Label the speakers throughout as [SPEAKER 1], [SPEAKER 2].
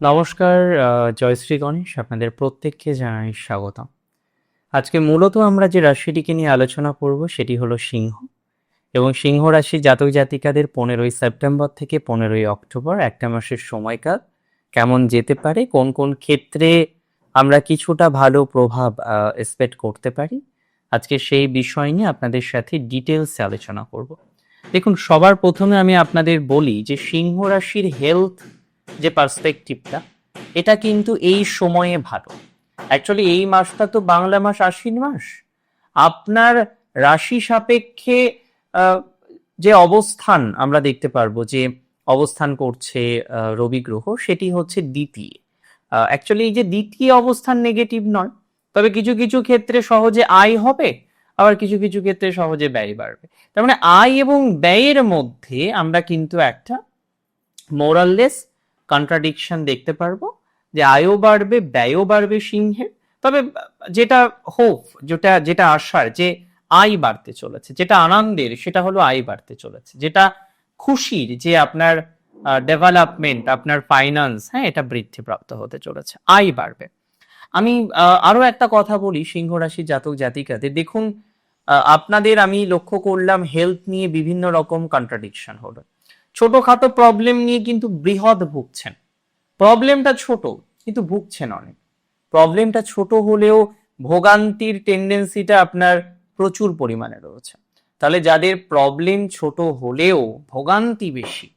[SPEAKER 1] নমস্কার জয়শ্রী গণেশ, আপনাদের প্রত্যেককে জানাই স্বাগতম। আজকে মূলত আমরা যে রাশিটিকে নিয়ে আলোচনা করব সেটি হলো সিংহ। এবং সিংহ রাশি জাতক জাতিকাদের পনেরোই সেপ্টেম্বর থেকে পনেরোই অক্টোবর, একটা মাসের সময়কাল, কেমন যেতে পারে, কোন কোন ক্ষেত্রে আমরা কিছুটা ভালো প্রভাব এক্সপেক্ট করতে পারি, আজকে সেই বিষয় নিয়ে আপনাদের সাথে ডিটেলসে আলোচনা করব। দেখুন, সবার প্রথমে আমি আপনাদের বলি যে সিংহ রাশির হেলথ যে পার্সপেক্টিভটা এটা কিন্তু এই সময়ে ভালো। অ্যাকচুয়ালি এই মাসটা তো বাংলা মাস আশ্বিন মাস। আপনার রাশি সাপেক্ষে যে অবস্থান আমরা দেখতে পারব, যে অবস্থান করছে রবি গ্রহ, সেটি হচ্ছে দ্বিতীয়। অ্যাকচুয়ালি এই যে দ্বিতীয় অবস্থান নেগেটিভ নয়, তবে কিছু কিছু ক্ষেত্রে সহজে আয় হবে, আবার কিছু কিছু ক্ষেত্রে সহজে ব্যয় বাড়বে। তার মানে আয় এবং ব্যয়ের মধ্যে আমরা কিন্তু একটা মোরাললেস কন্ট্রাডিকশন দেখতে পারব, যে আয়ও বাড়বে, ব্যয়ও বাড়বে সিংহের। তবে যেটা হোপ যেটা যেটা আশার, যে আয় বাড়তে চলেছে, যেটা আনন্দের, সেটা হলো আয় বাড়তে চলেছে। যেটা খুশির, যে আপনার ডেভেলপমেন্ট আপনার ফাইন্যান্স হ্যাঁ এটা বৃদ্ধিপ্রাপ্ত হতে চলেছে, আয় বাড়বে। আমি আরও একটা কথা বলি, সিংহ রাশি জাতক জাতিকাদের। দেখুন আপনাদের আমি লক্ষ্য করলাম হেলথ নিয়ে বিভিন্ন রকম কন্ট্রাডিকশন হলো। ছোটখাটো প্রবলেম নিয়ে কিন্তু বৃহৎ ভুগছেন। প্রবলেমটা ছোট, কিন্তু ভুগছেন অনেক। প্রবলেমটা ছোট হলেও ভোগান্তির টেন্ডেন্সিটা আপনার প্রচুর পরিমাণে রয়েছে। তাহলে যাদের প্রবলেম ছোট হলেও ভোগান্তি বেশি,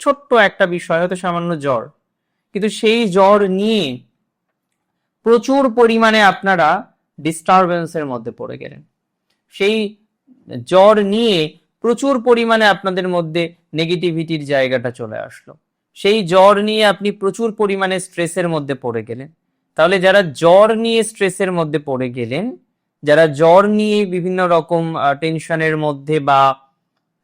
[SPEAKER 1] ছোট্ট একটা বিষয় হয়তো সামান্য জ্বর, কিন্তু সেই জ্বর নিয়ে প্রচুর পরিমাণে আপনারা ডিস্টারবেন্সের মধ্যে পড়ে গেলেন। সেই জ্বর নিয়ে প্রচুর পরিমাণে আপনাদের মধ্যে নেগেটিভিটির জায়গাটা চলে আসলো। সেই জ্বর নিয়ে আপনি প্রচুর পরিমাণে স্ট্রেসের মধ্যে পড়ে গেলেন। তাহলে যারা জ্বর নিয়ে স্ট্রেসের মধ্যে পড়ে গেলেন, যারা জ্বর নিয়ে বিভিন্ন রকম টেনশনের মধ্যে বা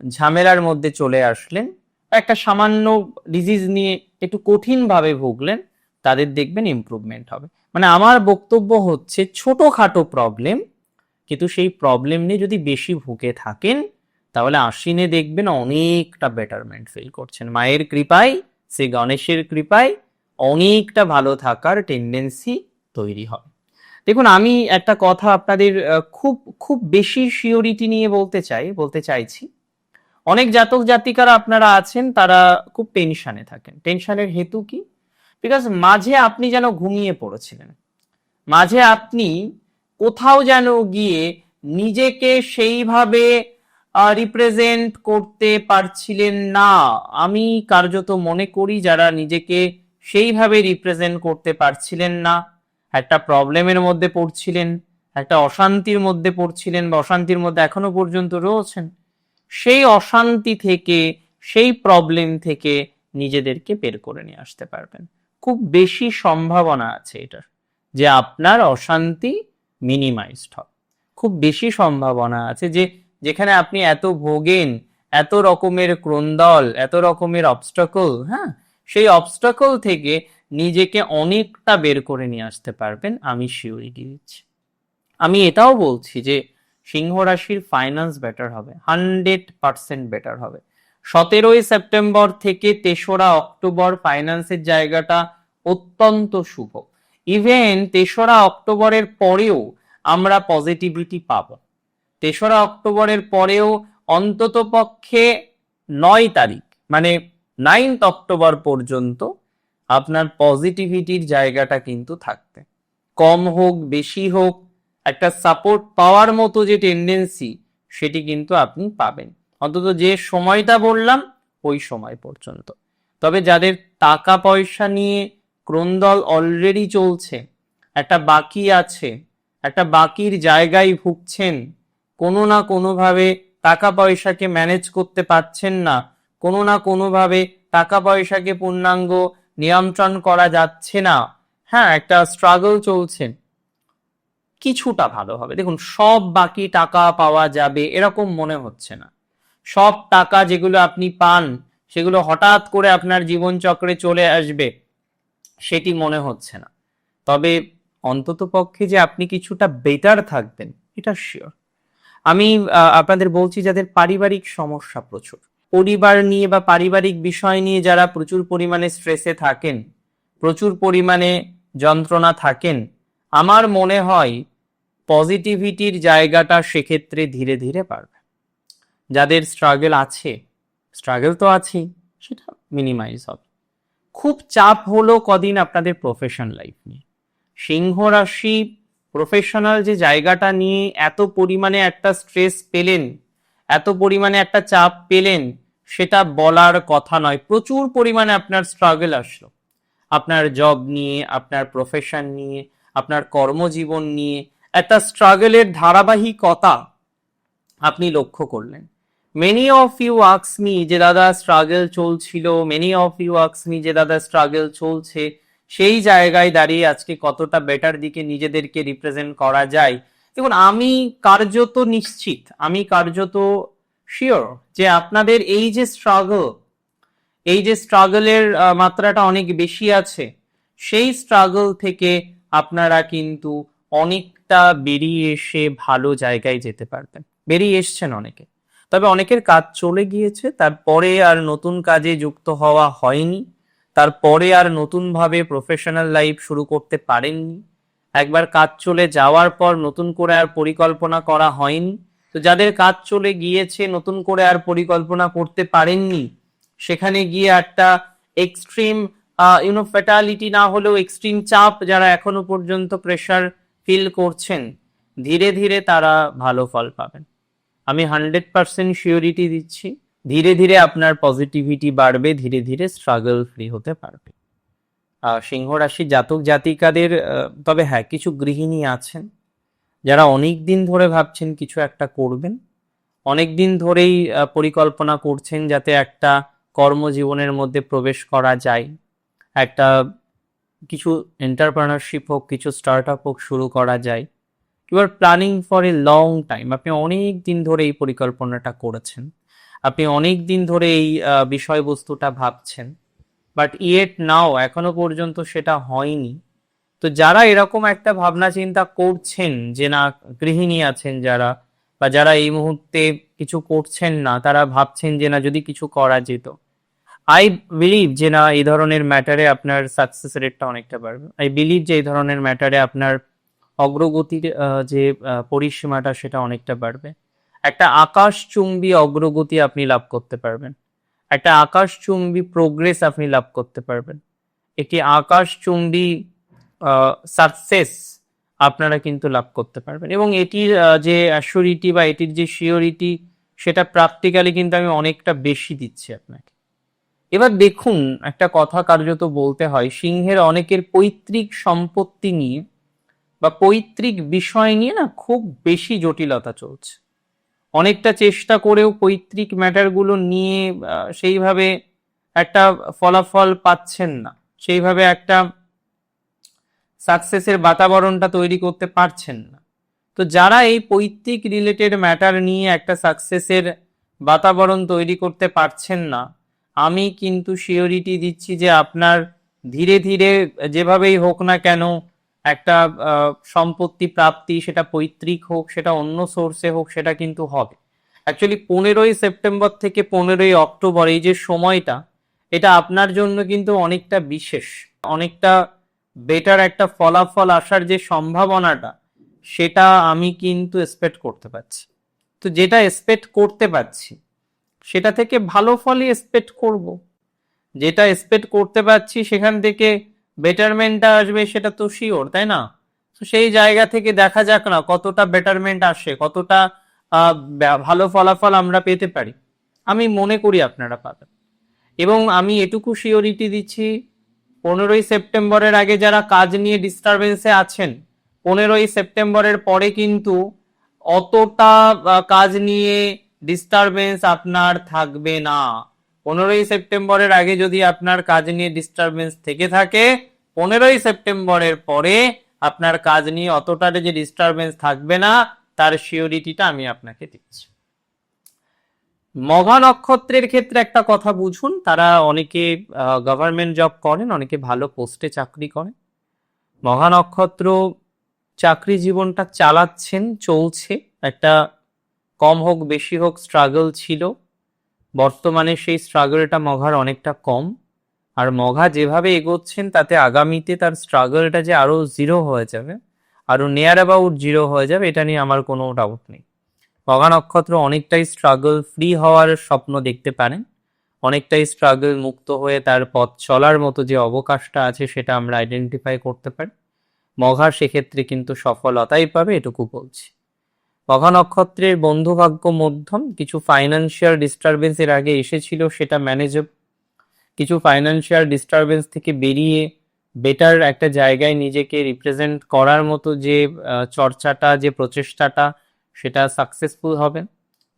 [SPEAKER 1] ঝামেলার মধ্যে চলে আসলেন, একটা সামান্য ডিজিজ নিয়ে একটু কঠিনভাবে ভুগলেন, তাদের দেখবেন ইমপ্রুভমেন্ট হবে। মানে আমার বক্তব্য হচ্ছে ছোটখাটো প্রবলেম কিন্তু সেই প্রবলেম নিয়ে যদি বেশি ভুগে থাকেন তাহলে আশ্বিনে দেখবেন অনেকটা বেটারমেন্ট ফিল করছেন। মায়ের কৃপায়, শ্রী গণেশের কৃপায় অনেকটা ভালো থাকার টেন্ডেন্সি তৈরি হবে দেখুন, আমি একটা কথা আপনাদের খুব খুব বেশি সিওরিটি নিয়ে বলতে চাই, বলতে চাইছি। অনেক জাতক জাতিকারা আপনারা আছেন, তারা খুব টেনশনে থাকেন। টেনশনের হেতু কি? বিকজ মাঝে আপনি যেন ঘুমিয়ে পড়েছিলেন। মাঝে আপনি কোথাও যেন গিয়ে নিজেকে সেইভাবে রিপ্রেজেন্ট করতে পারছিলেন না। আমি কার্যত মনে করি যারা নিজেকে সেইভাবে রিপ্রেজেন্ট করতে পারছিলেন না, একটা প্রবলেমের মধ্যে পড়ছিলেন, একটা অশান্তির মধ্যে পড়ছিলেন বা অশান্তির মধ্যে এখনও পর্যন্ত রয়েছেন, সেই অশান্তি থেকে, সেই প্রবলেম থেকে নিজেদেরকে বের করে নিয়ে আসতে পারবেন। খুব বেশি সম্ভাবনা আছে এটার, যে আপনার অশান্তি মিনিমাইজড হবে। খুব বেশি সম্ভাবনা আছে যে যেখানে আপনি এত ভোগেন, এত রকমের ক্রন্দল, এত রকমের অবস্টাকল হ্যাঁ? সেই অবস্টাকল থেকে নিজেকে অনেকটা বের করে নিয়ে আসতে পারবেন, আমি শিওরিটি দিচ্ছি। আমি এটাও বলছি যে সিংহ রাশির ফাইন্যান্স বেটার হবে হান্ড্রেড পার্সেন্ট বেটার হবে। সতেরোই সেপ্টেম্বর থেকে তেসরা অক্টোবর ফাইন্যান্সের জায়গাটা অত্যন্ত শুভ। ইভেন তেসরা অক্টোবরের পরেও আমরা পজিটিভিটি পাবো। তেসরা অক্টোবরের পরেও অন্তত পক্ষে নয় তারিখ মানে নাইনথ অক্টোবর পর্যন্ত আপনার পজিটিভিটির জায়গাটা কিন্তু থাকবে কম হোক, বেশি হোক, একটা সাপোর্ট পাওয়ার মতো যে টেন্ডেন্সি সেটি কিন্তু আপনি পাবেন। অন্তত যে সময়টা বললাম, ওই সময় পর্যন্ত। তবে যাদের টাকা পয়সা নিয়ে ক্রন্দল অলরেডি চলছে, একটা বাকি আছে, একটা বাকির জায়গায় ভুগছেন কোনো না কোনোভাবে টাকা পয়সাকে ম্যানেজ করতে পারছেন না। কোনো না কোনোভাবে টাকা পয়সাকে পূর্ণাঙ্গ নিয়ন্ত্রণ করা যাচ্ছে না। হ্যাঁ একটা স্ট্রাগল চলছে। কিছুটা ভালো হবে। দেখুন, সব বাকি টাকা পাওয়া যাবে এরকম মনে হচ্ছে না। সব টাকা যেগুলো আপনি পান, সেগুলো হঠাৎ করে আপনার জীবনচক্রে চলে আসবে, সেটি মনে হচ্ছে না। তবে অন্তত পক্ষে যে আপনি কিছুটা বেটার থাকবেন, এটা শিওর আমি আপনাদের বলছি যাদের পারিবারিক সমস্যা প্রচুর। পরিবার নিয়ে বা পারিবারিক বিষয় নিয়ে যারা প্রচুর পরিমাণে স্ট্রেসে থাকেন, প্রচুর পরিমাণে যন্ত্রণা থাকেন, আমার মনে হয় পজিটিভিটির জায়গাটা সেক্ষেত্রে ধীরে ধীরে বাড়বে। যাদের স্ট্রাগল আছে স্ট্রাগল তো আছেই, সেটা মিনিমাইজ হবে। খুব চাপ হলো কদিন আপনাদের প্রফেশন লাইফ নিয়ে। সিংহ রাশি প্রফেশনাল যে জায়গাটা নিয়ে এত পরিমাণে একটা স্ট্রেস পেলেন, এত পরিমাণে একটা চাপ পেলেন, সেটা বলার কথা নয়। প্রচুর পরিমাণে আপনার স্ট্রাগল আসলো। আপনার জব নিয়ে, আপনার প্রফেশন নিয়ে, আপনার কর্মজীবন নিয়ে, একটা স্ট্রাগলের ধারাবাহিকতা আপনি লক্ষ্য করলেন। মেনি অফ ইউ আক্স মি যে, দাদা স্ট্রাগল চলছিল? মেনি অফ ইউ আক্স মি যে, দাদা স্ট্রাগল চলছে। সেই জায়গায় দাঁড়িয়ে আজকে কতটা বেটার দিকে নিজেদেরকে রিপ্রেজেন্ট করা যায়। দেখুন, আমি কার্যত নিশ্চিত, আমি কার্যত শিওর যে আপনাদের এই যে স্ট্রাগল এই যে স্ট্রাগলের মাত্রাটা অনেক বেশি আছে, সেই স্ট্রাগল থেকে আপনারা কিন্তু অনেকটা বেরিয়ে এসে ভালো জায়গায় যেতে পারবেন। বেরিয়ে এসছেন অনেকে। তবে অনেকের কাজ চলে গিয়েছে, তারপরে আর নতুন কাজে যুক্ত হওয়া হয়নি। তারপরে আর নতুনভাবে প্রফেশনাল লাইফ শুরু করতে পারেননি। একবার কাজ চলে যাওয়ার পর নতুন করে আর পরিকল্পনা করা হয়নি। তো যাদের কাজ চলে গিয়েছে, নতুন করে আর পরিকল্পনা করতে পারেননি, সেখানে গিয়ে একটা এক্সট্রিম ইউনো ফ্যাটালিটি না হলেও এক্সট্রিম চাপ যারা এখনও পর্যন্ত প্রেশার ফিল করছেন, ধীরে ধীরে তারা ভালো ফল পাবেন। আমি হান্ড্রেড পার্সেন্ট শিওরিটি দিচ্ছি। ধীরে ধীরে আপনার পজিটিভিটি বাড়বে, ধীরে ধীরে স্ট্রাগল ফ্রি হতে পারবে। সিংহ রাশি জাতক জাতিকাদের তবে হ্যাঁ কিছু গৃহিণী আছেন, যারা অনেক দিন ধরে ভাবছেন কিছু একটা করবেন। অনেক দিন ধরেই পরিকল্পনা করছেন যাতে একটা কর্মজীবনের মধ্যে প্রবেশ করা যায়। একটা কিছু এন্টারপ্রেনারশিপ হোক, কিছু স্টার্ট আপ হোক, শুরু করা যায়। You are planning for a long time আপনি অনেক দিন ধরে এই পরিকল্পনাটা করেছেন। আপনি অনেক দিন ধরে এই বিষয়বস্তুটা ভাবছেন বাট ইয়েট নাও এখনও পর্যন্ত সেটা হয়নি। তো যারা এরকম একটা ভাবনা চিন্তা করছেন যে না, গৃহিণী আছেন যারা, বা যারা এই মুহূর্তে কিছু করছেন না, তারা ভাবছেন যে না, যদি কিছু করা যেত। আই বিলিভ যে না, এই ধরনের ম্যাটারে আপনার সাকসেস রেটটা অনেকটা বাড়বে। আই বিলিভ যে এই ধরনের ম্যাটারে আপনার অগ্রগতির যে পরিসীমাটা, সেটা অনেকটা বাড়বে। একটা আকাশচুম্বী অগ্রগতি আপনি লাভ করতে পারবেন। একটা আকাশচুম্বী প্রোগ্রেস আপনি লাভ করতে পারবেন। একটি আকাশচুম্বী সাকসেস আপনারা কিন্তু লাভ করতে পারবেন। এবং এটির যে অ্যাসিওরিটি বা এটির যে শিওরিটি সেটা প্র্যাকটিক্যালি কিন্তু আমি অনেকটা বেশি দিচ্ছি আপনাকে। এবার দেখুন, একটা কথা কার্যত বলতে হয়, সিংহের অনেকের পৈতৃক সম্পত্তি নিয়ে বা পৈতৃক বিষয় নিয়ে না খুব বেশি জটিলতা চলছে। অনেকটা চেষ্টা করেও পৈতৃক ম্যাটারগুলো নিয়ে সেইভাবে একটা ফলাফল পাচ্ছেন না। সেইভাবে একটা সাকসেসের বাতাবরণটা তৈরি করতে পারছেন না। তো যারা এই পৈতৃক রিলেটেড ম্যাটার নিয়ে একটা সাকসেসের বাতাবরণ তৈরি করতে পারছেন না, আমি কিন্তু শিওরিটি দিচ্ছি যে আপনার ধীরে ধীরে যেভাবেই হোক না কেন একটা সম্পত্তি প্রাপ্তি সেটা পৈতৃক হোক, সেটা অন্য সোর্সে হোক, সেটা কিন্তু হবে। অ্যাকচুয়ালি পনেরোই সেপ্টেম্বর থেকে পনেরোই অক্টোবর এই যে সময়টা, এটা আপনার জন্য কিন্তু অনেকটা বিশেষ। অনেকটা বেটার একটা ফলাফল আসার যে সম্ভাবনাটা, সেটা আমি কিন্তু এক্সপেক্ট করতে পারছি। তো যেটা এক্সপেক্ট করতে পারছি, সেটা থেকে ভালো ফলই এক্সপেক্ট করব। যেটা এক্সপেক্ট করতে পারছি, সেখান থেকে বেটারমেন্টটা আসবে সেটা তো শিওর তাই না? তো সেই জায়গা থেকে দেখা যাক না কতটা বেটারমেন্ট আসে, কতটা ভালো ফলাফল আমরা পেতে পারি। আমি মনে করি আপনারা পাবেন। এবং আমি এটুকু শিওরিটি দিচ্ছি, পনেরোই সেপ্টেম্বরের আগে যারা কাজ নিয়ে ডিস্টারবেন্সে আছেন, পনেরোই সেপ্টেম্বরের পরে কিন্তু অতটা কাজ নিয়ে ডিস্টারবেন্স আপনার থাকবে না। পনেরোই সেপ্টেম্বরের আগে যদি আপনার কাজ নিয়ে ডিস্টারবেন্স থেকে থাকে, পনেরোই সেপ্টেম্বরের পরে আপনার কাজ নিয়ে অতটা যে ডিস্টারবেন্স থাকবে না, তার শিওরিটিটা আমি আপনাকে দিচ্ছি। মঘা নক্ষত্রের ক্ষেত্রে একটা কথা বুঝুন, তারা অনেকে গভর্নমেন্ট জব করেন, অনেকে ভালো পোস্টে চাকরি করেন। মঘা নক্ষত্র চাকরি জীবনটা চালাচ্ছেন, চলছে। একটা কম হোক, বেশি হোক স্ট্রাগল ছিল। বর্তমানে সেই স্ট্রাগলটা মঘার অনেকটা কম। আর মঘা যেভাবে এগোচ্ছেন, তাতে আগামীতে তার স্ট্রাগলটা যে আরও জিরো হয়ে যাবে, আরও নিয়ার অ্যাবাউট জিরো হয়ে যাবে, এটা নিয়ে আমার কোনো ডাউট নেই। মঘা নক্ষত্র অনেকটাই স্ট্রাগল ফ্রি হওয়ার স্বপ্ন দেখতে পারেন। অনেকটাই স্ট্রাগল মুক্ত হয়ে তার পথ চলার মতো যে অবকাশটা আছে, সেটা আমরা আইডেন্টিফাই করতে পারি। মঘা সেক্ষেত্রে কিন্তু সফলতাই পাবে, এটুকু বলছি। মঘা নক্ষত্রের বন্ধুভাগ্য মধ্যম, কিছু ফাইন্যান্সিয়াল ডিস্টারবেন্স এর আগে এসেছিল, সেটা ম্যানেজেব কিছু ফাইন্যান্সিয়াল ডিস্টারবেন্স থেকে বেরিয়ে বেটার একটা জায়গায় নিজেকে রিপ্রেজেন্ট করার মতো যে চর্চাটা, যে প্রচেষ্টাটা, সেটা সাকসেসফুল হবে।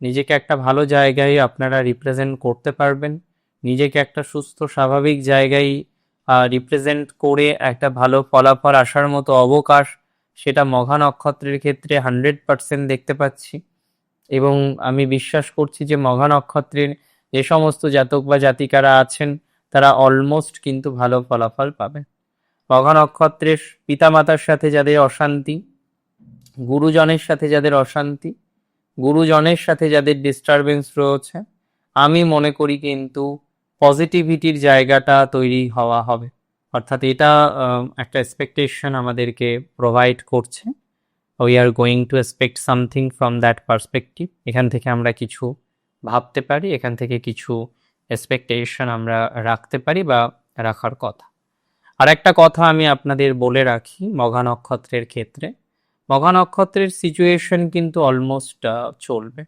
[SPEAKER 1] নিজেকে একটা ভালো জায়গায় আপনারা রিপ্রেজেন্ট করতে পারবেন। নিজেকে একটা সুস্থ, স্বাভাবিক জায়গায় রিপ্রেজেন্ট করে একটা ভালো ফলাফল আসার মতো অবকাশ সেটা মঘা নক্ষত্রের ক্ষেত্রে হান্ড্রেড পার্সেন্ট দেখতে পাচ্ছি। এবং আমি বিশ্বাস করছি যে মঘা নক্ষত্রের যে সমস্ত জাতক বা জাতিকারা আছেন, তারা অলমোস্ট কিন্তু ভালো ফলাফল পাবে। মঘা নক্ষত্রের পিতামাতার সাথে যাদের অশান্তি, গুরুজনের সাথে যাদের অশান্তি, গুরুজনের সাথে যাদের ডিস্টারবেন্স রয়েছে, আমি মনে করি কিন্তু পজিটিভিটির জায়গাটা তৈরি হওয়া হবে। অর্থাৎ এটা একটা এক্সপেকটেশন আমাদেরকে প্রোভাইড করছে। We are going to expect something from that perspective এখান থেকে আমরা কিছু ভাবতে পারি, এখান থেকে কিছু এক্সপেকটেশন আমরা রাখতে পারি বা রাখার কথা। আর একটা কথা আমি আপনাদের বলে রাখি মঘা নক্ষত্রের ক্ষেত্রে। মঘা নক্ষত্রের সিচুয়েশন কিন্তু অলমোস্ট চলবে।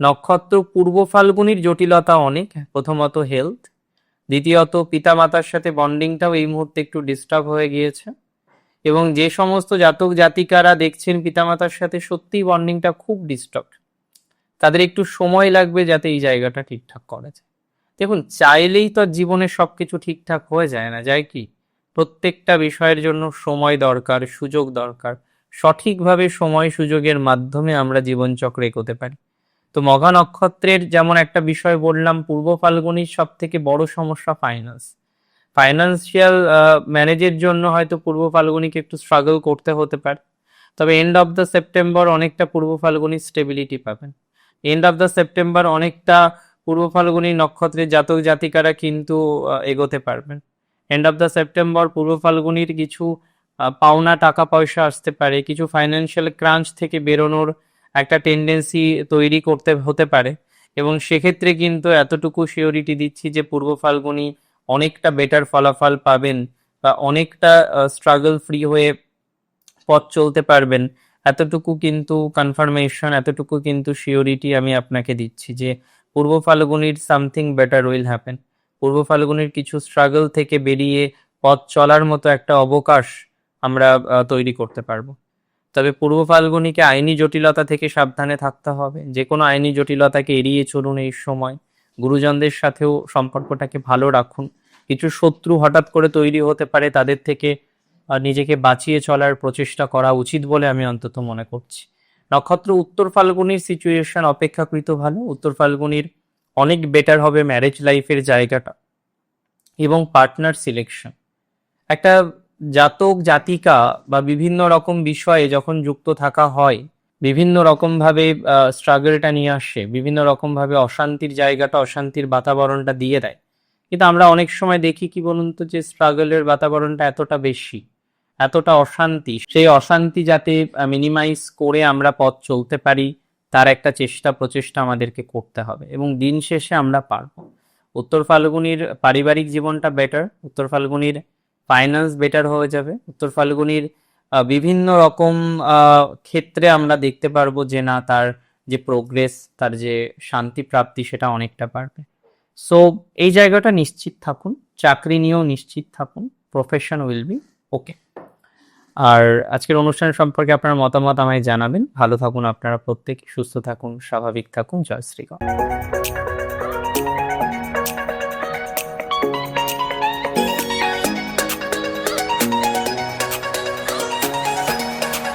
[SPEAKER 1] নক্ষত্র পূর্ব ফাল্গুনির জটিলতা অনেক, প্রথমত হেলথ দ্বিতীয়ত, পিতামাতার সাথে বন্ডিংটাও এই মুহূর্তে একটু ডিস্টার্ব হয়ে গিয়েছে। এবং যে সমস্ত জাতক জাতিকারা দেখছেন পিতামাতার সাথে, সত্যিই বন্ডিংটা খুব ডিস্টার্ব তাদের একটু সময় লাগবে যাতে এই জায়গাটা ঠিকঠাক করা যায়। দেখুন, চাইলেই তো জীবনে সবকিছু ঠিকঠাক হয়ে যায় না। যায় কি? প্রত্যেকটা বিষয়ের জন্য সময় দরকার, সুযোগ দরকার। সঠিকভাবে সময় সুযোগের মাধ্যমে আমরা জীবনচক্র এগোতে পারি। তো মঘা নক্ষত্রের যেমন একটা বিষয় বললাম, পূর্ব ফাল্গুনির সব থেকে বড় সমস্যা ফাইন্যান্স ফাইন্যান্সিয়াল ম্যানেজের জন্য হয়তো পূর্ব ফাল্গুনিকে একটু স্ট্রাগল করতে হতে পারে। তবে এন্ড অফ দ্য সেপ্টেম্বর অনেকটা পূর্ব ফাল্গুনি স্টেবিলিটি পাবেন। এন্ড অফ দ্য সেপ্টেম্বর অনেকটা পূর্ব ফাল্গুনি নক্ষত্রের জাতক জাতিকারা কিন্তু এগোতে পারবেন। এন্ড অফ দ্য সেপ্টেম্বর পূর্ব ফাল্গুনির কিছু পাওনা টাকা পয়সা আসতে পারে, কিছু ফাইন্যান্সিয়াল ক্রাঞ্চ থেকে বেরোনোর একটা টেন্ডেন্সি তৈরি করতে, হতে পারে। এবং সেক্ষেত্রে কিন্তু এতটুকু সিওরিটি দিচ্ছি যে পূর্ব ফাল্গুনি অনেকটা বেটার ফলাফল পাবেন বা অনেকটা স্ট্রাগল ফ্রি হয়ে পথ চলতে পারবেন। এতটুকু কিন্তু কনফার্মেশন এতটুকু কিন্তু সিওরিটি আমি আপনাকে দিচ্ছি যে পূর্ব ফাল্গুনির সামথিং বেটার উইল হ্যাপেন পূর্ব ফাল্গুনির কিছু স্ট্রাগল থেকে বেরিয়ে পথ চলার মতো একটা অবকাশ আমরা তৈরি করতে পারব। তবে পূর্ব ফাল্গুনিকে আইনি জটিলতা থেকে সাবধানে থাকতে হবে। যে কোনো আইনি জটিলতাকে এড়িয়ে চলুন এই সময়। গুরুজনদের সাথেও সম্পর্কটাকে ভালো রাখুন। কিছু শত্রু হঠাৎ করে তৈরি হতে পারে, তাদের থেকে নিজেকে বাঁচিয়ে চলার প্রচেষ্টা করা উচিত বলে আমি অন্তত মনে করছি। নক্ষত্র উত্তর ফাল্গুনির সিচুয়েশন অপেক্ষাকৃত ভালো। উত্তর ফাল্গুনির অনেক বেটার হবে ম্যারেজ লাইফের জায়গাটা এবং পার্টনার সিলেকশন একটা জাতক, জাতিকা বা বিভিন্ন রকম বিষয়ে যখন যুক্ত থাকা হয়, বিভিন্ন রকম ভাবে স্ট্রাগলটা নিয়ে আসে, বিভিন্ন রকম ভাবে অশান্তির জায়গাটা, অশান্তির বাতাবরণটা দিয়ে দেয়। কিন্তু আমরা অনেক সময় দেখি কি বলুন তো যে স্ট্রাগলের বাতাবরণটা এতটা বেশি, এতটা অশান্তি, সেই অশান্তি যাতে মিনিমাইজ করে আমরা পথ চলতে পারি, তার একটা চেষ্টা, প্রচেষ্টা আমাদেরকে করতে হবে এবং দিন শেষে আমরা পারব। উত্তর ফাল্গুনির পারিবারিক জীবনটা বেটার উত্তর ফাল্গুনির ফাইন্যান্স বেটার হয়ে যাবে। উত্তর ফাল্গুনির বিভিন্ন রকম ক্ষেত্রে আমরা দেখতে পারব যে না, তার যে প্রোগ্রেস তার যে শান্তি প্রাপ্তি, সেটা অনেকটা বাড়বে। সো এই জায়গাটা নিশ্চিত থাকুন, চাকরি নিয়েও নিশ্চিত থাকুন প্রফেশন উইল বি ওকে আর আজকের অনুষ্ঠান সম্পর্কে আপনার মতামত আমায় জানাবেন। ভালো থাকুন আপনারা প্রত্যেক, সুস্থ থাকুন, স্বাভাবিক থাকুন। জয় শ্রীগণ